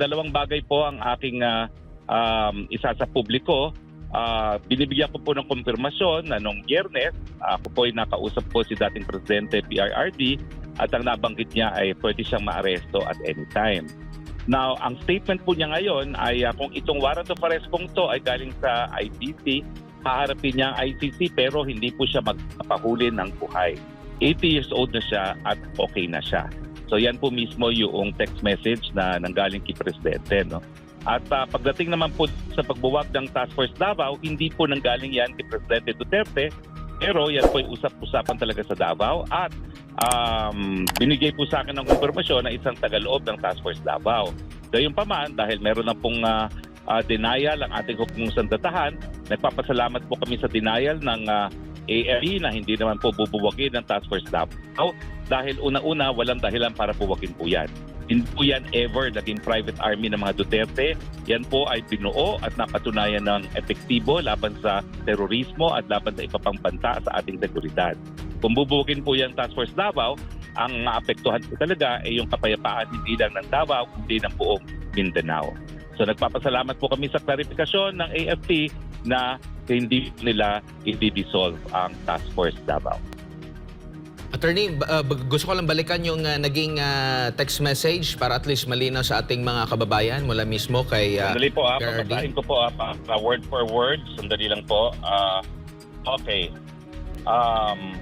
dalawang bagay po ang aking ah, um, isa sa publiko. Ah, binibigyan ko po ng kumpirmasyon na nung biyernes, ako po ay nakausap po si dating Presidente PRRD at ang nabanggit niya ay pwede siyang maaresto at any time. Now, ang statement po niya ngayon ay ah, kung itong warrant of arrest pong to ay galing sa ICC, haharapin niya ang ICC pero hindi po siya magpapahuli ng buhay. 80 years old na siya at okay na siya. So yan po mismo yung text message na nanggaling kay Presidente. No? At ah, pagdating naman po sa pagbuwag ng Task Force Davao, hindi po nanggaling yan kay Presidente Duterte, pero yan po ay usap-usapan talaga sa Davao at um, binigay po sa akin ng kumpirmasyon na isang tagaloob ng Task Force Davao. Gayunpaman, dahil meron na pong ah, ah, denial ang ating hukmong sandatahan, nagpapasalamat po kami sa denial ng ah, AFP na hindi naman po bubuwagin ng Task Force Davao dahil una-una walang dahilan para buwagin po yan. Hindi po yan ever naging private army ng mga Duterte. Yan po ay binuo at napatunayan ng epektibo laban sa terorismo at laban sa ipapang banta sa ating seguridad. Kung bubuwagin po yan Task Force Davao, ang maapektuhan po talaga ay yung kapayapaan hindi lang ng Davao kundi ng buong Mindanao. So nagpapasalamat po kami sa klarifikasyon ng AFP na hindi nila i-dissolve ang Task Force Davao. Attorney, uh, gusto ko lang balikan yung uh, naging uh, text message para at least malinaw sa ating mga kababayan mula mismo kay uh, Sandali po ah, papasahin ko po ah, pa, pa- word for word. Sandali lang po. Ah, okay. Um,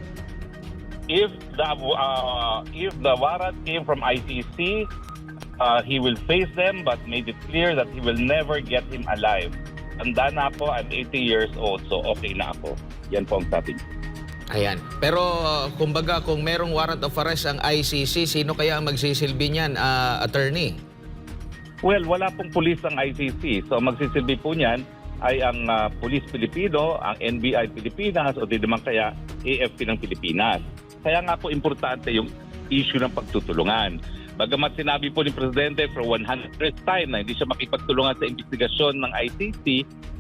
if the uh, if the warrant came from ICC, uh, he will face them but made it clear that he will never get him alive. Tanda na po, I'm 80 years old, so okay na ako. Yan po ang niya. Ayan. Pero uh, kumbaga kung merong warrant of arrest ang ICC, sino kaya ang magsisilbi niyan, uh, attorney? Well, wala pong pulis ang ICC. So magsisilbi po niyan ay ang ah, Pulis Pilipino, ang NBI Pilipinas o di naman kaya AFP ng Pilipinas. Kaya nga po importante yung issue ng pagtutulungan. Bagamat sinabi po ni Presidente for 100th time na hindi siya makipagtulungan sa investigasyon ng ICC,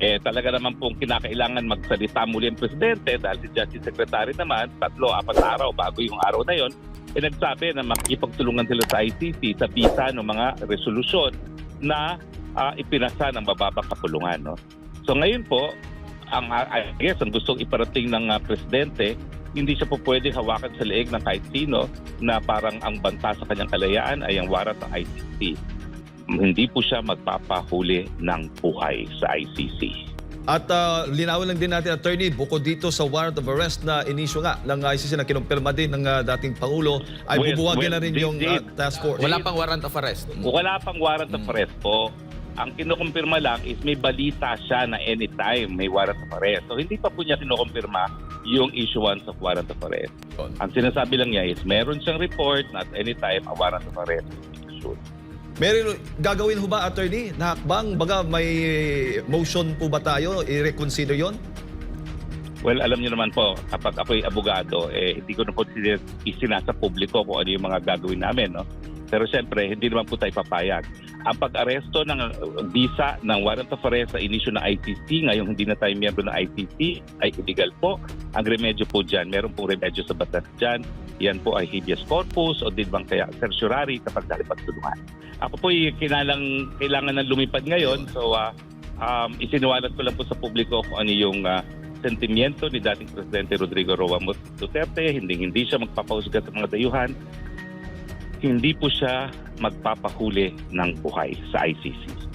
eh talaga naman pong kinakailangan magsalita muli ang Presidente dahil si Justice Secretary naman, tatlo, apat araw bago yung araw na yon, eh nagsabi na makipagtulungan sila sa ICC sa bisa ng mga resolusyon na ah, ipinasa ng mababang kapulungan. No? So ngayon po, ang I guess ang gustong iparating ng ah, presidente, hindi siya po pwedeng hawakan sa leeg ng kahit sino na parang ang banta sa kanyang kalayaan ay ang warrant ng ICC. Hindi po siya magpapahuli ng buhay sa ICC. At uh, linawin lang din natin, attorney, bukod dito sa warrant of arrest na inisyo nga ng ICC na kinumpirma din ng uh, dating Pangulo, ay Well, bubuwagin well, na rin they yung uh, did. task force. Wala pang warrant of arrest. Wala pang warrant of arrest po. Ang kinukumpirma lang is may balita siya na anytime may warrant of arrest. So hindi pa po niya kinukumpirma yung issuance of warrant of arrest. Ang sinasabi lang niya is meron siyang report na at anytime a warrant of arrest is issued. Meron gagawin ho ba, attorney, na hakbang? Baga may motion po ba tayo? I-reconsider yon? Well, alam niyo naman po, kapag ako'y abogado, eh, hindi ko na po sin- isinasa publiko kung ano yung mga gagawin namin. No? Pero siyempre, hindi naman po tayo papayag. Ang pag-aresto ng uh, visa ng warrant of arrest sa inisyo ng ICC, ngayong hindi na tayo miyembro ng ICC, ay illegal po. Ang remedyo po dyan, meron pong remedyo sa batas dyan. Yan po ay habeas corpus o din bang kaya certiorari kapag dahil pagtulungan. Ako po ay kinalang, kailangan ng lumipad ngayon. So, uh, um, isiniwalat ko lang po sa publiko kung ano yung uh, sentimiento ni dating Presidente Rodrigo Roa Duterte. Hindi, hindi siya magpapahusga sa mga dayuhan. Hindi po siya magpapahuli ng buhay sa ICC.